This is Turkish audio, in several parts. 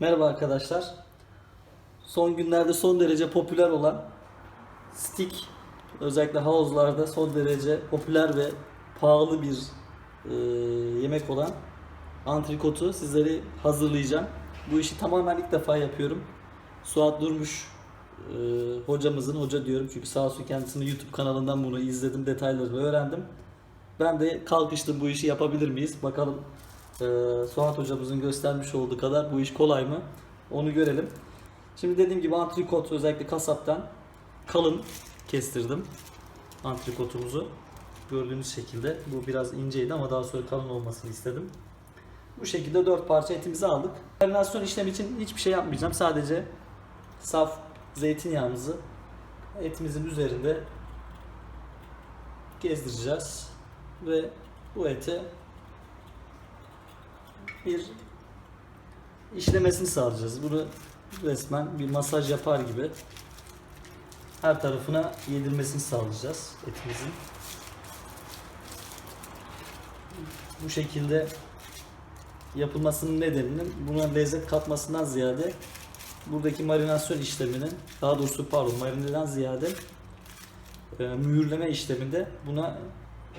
Merhaba arkadaşlar. Son günlerde son derece popüler olan stick özellikle havuzlarda son derece popüler ve pahalı bir e, yemek olan antrikotu sizleri hazırlayacağım. Bu işi tamamen ilk defa yapıyorum. Suat Durmuş e, hocamızın, hoca diyorum çünkü sağ olsun kendisinin YouTube kanalından bunu izledim, detaylarını öğrendim. Ben de kalkıştım bu işi yapabilir miyiz? Bakalım e, Suat hocamızın göstermiş olduğu kadar bu iş kolay mı? Onu görelim. Şimdi dediğim gibi antrikot özellikle kasaptan kalın kestirdim antrikotumuzu. Gördüğünüz şekilde. Bu biraz inceydi ama daha sonra kalın olmasını istedim. Bu şekilde 4 parça etimizi aldık. Marinasyon işlemi için hiçbir şey yapmayacağım. Sadece saf zeytinyağımızı etimizin üzerinde gezdireceğiz. Ve bu ete bir işlemesini sağlayacağız. Bunu resmen bir masaj yapar gibi her tarafına yedirmesini sağlayacağız etimizin. Bu şekilde yapılmasının nedeninin buna lezzet katmasından ziyade buradaki marinasyon işleminin daha doğrusu pardon marineden ziyade e, mühürleme işleminde buna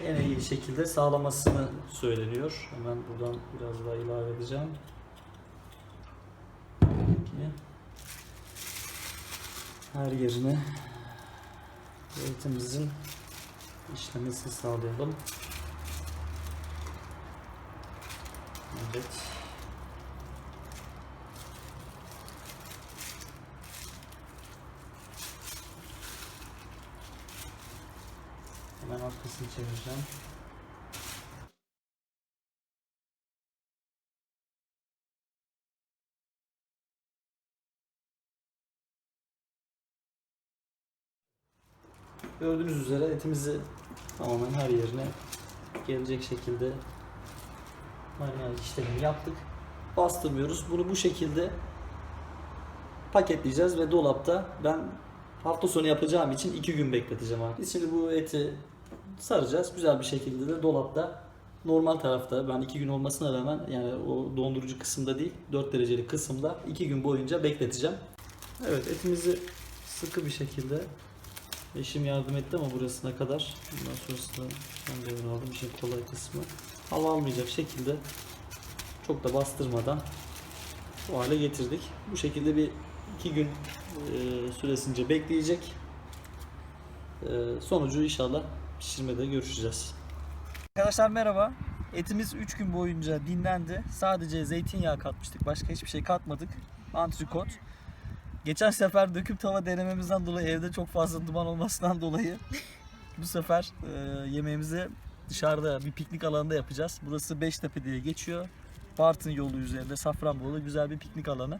en iyi şekilde sağlamasını söyleniyor. Hemen buradan biraz daha ilave edeceğim. Her yerine etimizin işlemesini sağlayalım. Evet. Hemen arkasını çevireceğim. Gördüğünüz üzere etimizi tamamen her yerine gelecek şekilde marinaj işlemini yaptık. Bastırmıyoruz. Bunu bu şekilde paketleyeceğiz ve dolapta ben hafta sonu yapacağım için 2 gün bekleteceğim şimdi bu eti saracağız. Güzel bir şekilde de dolapta normal tarafta ben 2 gün olmasına rağmen yani o dondurucu kısımda değil 4 derecelik kısımda 2 gün boyunca bekleteceğim. Evet etimizi sıkı bir şekilde Eşim yardım etti ama burasına kadar. Bundan sonrasında ben de ön aldım. İşin kolay kısmı. Hava almayacak şekilde çok da bastırmadan bu hale getirdik. Bu şekilde bir iki gün e, süresince bekleyecek. E, sonucu inşallah pişirmede görüşeceğiz. Arkadaşlar merhaba. Etimiz 3 gün boyunca dinlendi. Sadece zeytinyağı katmıştık. Başka hiçbir şey katmadık. Antrikot. Geçen sefer döküm tava denememizden dolayı evde çok fazla duman olmasından dolayı bu sefer e, yemeğimizi dışarıda bir piknik alanında yapacağız. Burası Beştepe diye geçiyor. Bartın yolu üzerinde Safranbolu güzel bir piknik alanı.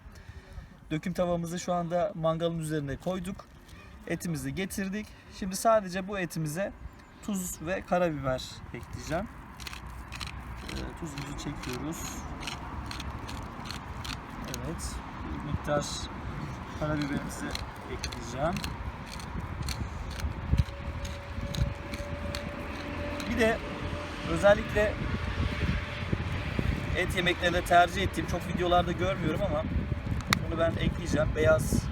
Döküm tavamızı şu anda mangalın üzerine koyduk. Etimizi getirdik. Şimdi sadece bu etimize tuz ve karabiber ekleyeceğim. E, tuzumuzu çekiyoruz. Evet. Bir miktar karabiberimizi ekleyeceğim. Bir de özellikle et yemeklerinde tercih ettiğim çok videolarda görmüyorum ama bunu ben ekleyeceğim. Beyaz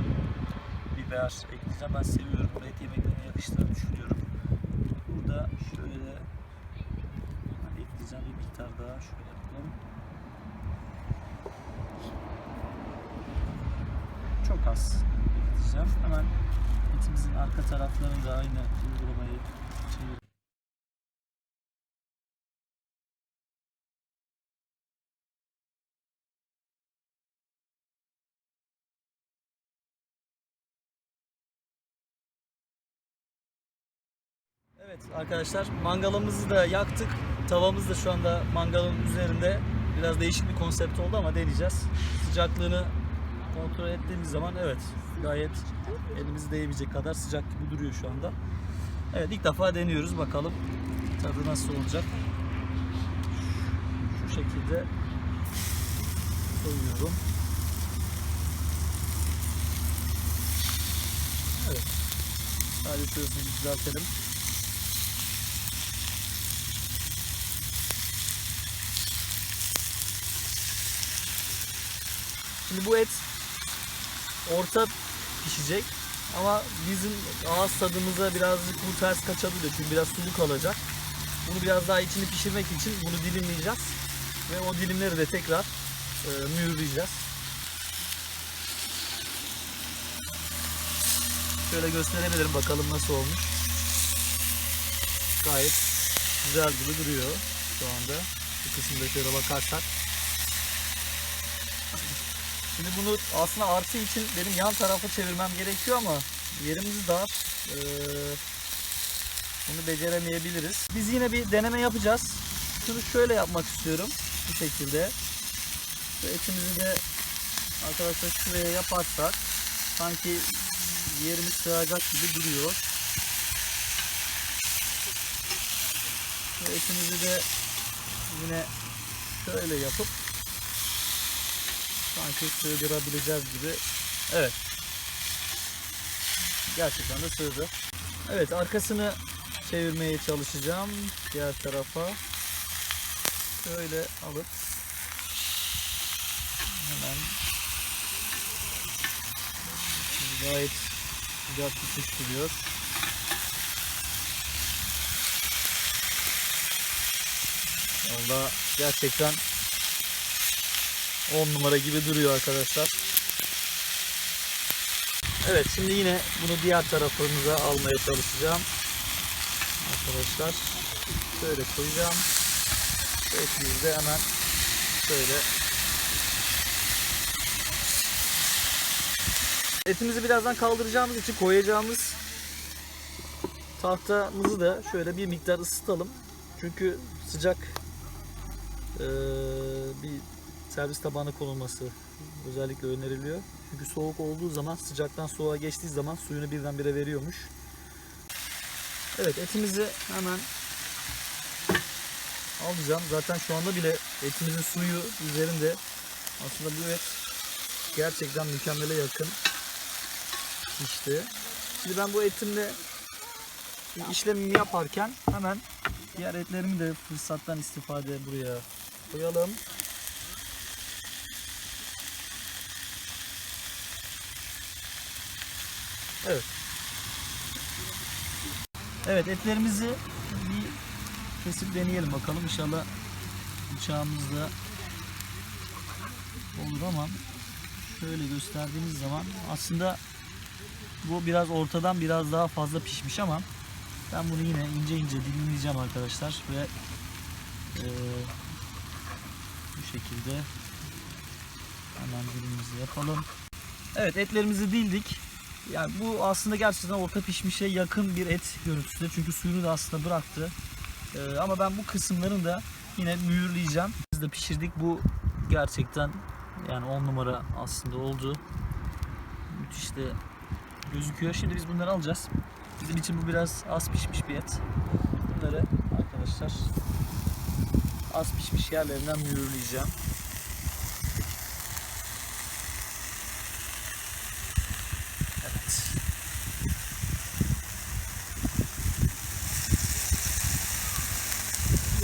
biber ekleyeceğim. Ben seviyorum. Bunu et yemeklerine yakıştığını düşünüyorum. Burada şöyle ben ekleyeceğim bir miktar daha. Şöyle yapalım. Çok az ekleyeceğim. Hemen etimizin arka taraflarını da aynı uygulamayı çevir. Evet arkadaşlar mangalımızı da yaktık. Tavamız da şu anda mangalın üzerinde. Biraz değişik bir konsept oldu ama deneyeceğiz. Sıcaklığını kontrol ettiğimiz zaman evet gayet elimiz değmeyecek kadar sıcak gibi duruyor şu anda. Evet ilk defa deniyoruz bakalım tadı nasıl olacak. Şu şekilde koyuyorum. Evet. Sadece şurasını düzeltelim. Şimdi bu et orta pişecek ama bizim ağız tadımıza birazcık bu ters kaçabilir çünkü biraz sulu kalacak. Bunu biraz daha içini pişirmek için bunu dilimleyeceğiz ve o dilimleri de tekrar e, mühürleyeceğiz. Şöyle gösterebilirim bakalım nasıl olmuş. Gayet güzel gibi duruyor şu anda. Bu kısımda şöyle bakarsak. Şimdi bunu aslında artı için benim yan tarafa çevirmem gerekiyor ama yerimiz dar. Ee, bunu beceremeyebiliriz. Biz yine bir deneme yapacağız. Şunu şöyle yapmak istiyorum. Bu şekilde. Şu etimizi de arkadaşlar şuraya yaparsak sanki yerimiz sığacak gibi duruyor. Şu etimizi de yine şöyle yapıp sanki sığdırabileceğiz gibi. Evet. Gerçekten de sığdı. Evet arkasını çevirmeye çalışacağım diğer tarafa. Şöyle alıp hemen gayet güzel tutuşturuyor. Valla gerçekten 10 numara gibi duruyor arkadaşlar. Evet şimdi yine bunu diğer tarafımıza almaya çalışacağım. Arkadaşlar şöyle koyacağım. Etimizi de hemen şöyle Etimizi birazdan kaldıracağımız için koyacağımız tahtamızı da şöyle bir miktar ısıtalım. Çünkü sıcak eee, bir servis tabağına konulması özellikle öneriliyor. Çünkü soğuk olduğu zaman sıcaktan soğuğa geçtiği zaman suyunu birdenbire veriyormuş. Evet etimizi hemen alacağım. Zaten şu anda bile etimizin suyu üzerinde. Aslında bu et gerçekten mükemmele yakın pişti. Şimdi ben bu etimle işlemimi yaparken hemen diğer etlerimi de fırsattan istifade buraya koyalım. Evet. Evet etlerimizi bir kesip deneyelim bakalım. İnşallah bıçağımızda olur ama şöyle gösterdiğimiz zaman aslında bu biraz ortadan biraz daha fazla pişmiş ama ben bunu yine ince ince dilimleyeceğim arkadaşlar ve eee, bu şekilde hemen dilimimizi yapalım. Evet etlerimizi dildik. Yani bu aslında gerçekten orta pişmişe yakın bir et görüntüsü. Çünkü suyunu da aslında bıraktı. Ee, ama ben bu kısımlarını da yine mühürleyeceğim. Biz de pişirdik. Bu gerçekten yani 10 numara aslında oldu. Müthiş de gözüküyor. Şimdi biz bunları alacağız. Bizim için bu biraz az pişmiş bir et. Bunları arkadaşlar az pişmiş yerlerinden mühürleyeceğim.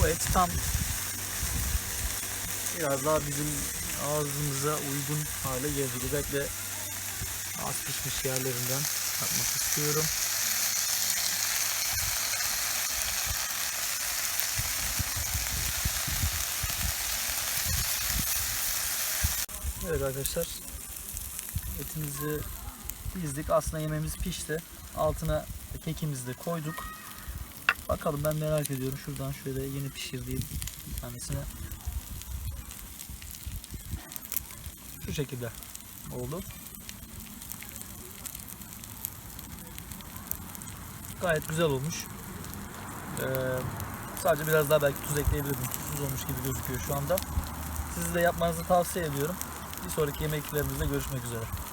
Bu et tam biraz daha bizim ağzımıza uygun hale gelecek. Özellikle az pişmiş yerlerinden yapmak istiyorum. Evet arkadaşlar etimizi dizdik. Aslında yemeğimiz pişti. Altına kekimizi de koyduk. Bakalım ben merak ediyorum. Şuradan şöyle yeni pişirdiğim bir tanesini. Şu şekilde oldu. Gayet güzel olmuş. Ee, sadece biraz daha belki tuz ekleyebilirdim. Tuzsuz olmuş gibi gözüküyor şu anda. Sizi de yapmanızı tavsiye ediyorum. Bir sonraki yemeklerimizde görüşmek üzere.